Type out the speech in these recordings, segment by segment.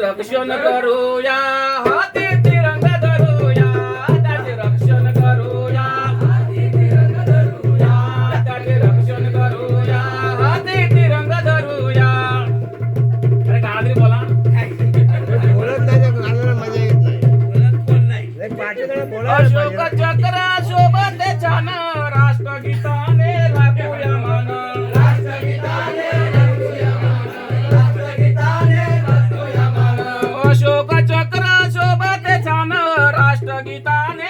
रक्षण करूया हाती तिरंग धरूया त्याचे रक्षण करूया हाती तिरंग धरूया त्याचे रक्षण करूया हाती तिरंग धरूया अरे काहीतरी बोला बोलत नाही बोलत कोण नाही बोला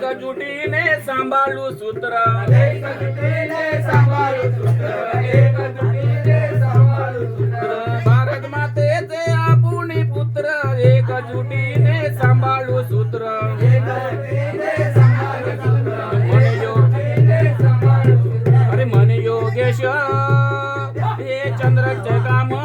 દરેક જુટીને સંભાળું સૂત્ર સૂત્ર ભારત માતે તે આપુની પુત્ર એક જુટીને ને સૂત્ર એક જુટીને સંભાળું સૂત્ર અરે મને યોગેશ એ ચંદ્ર જગામ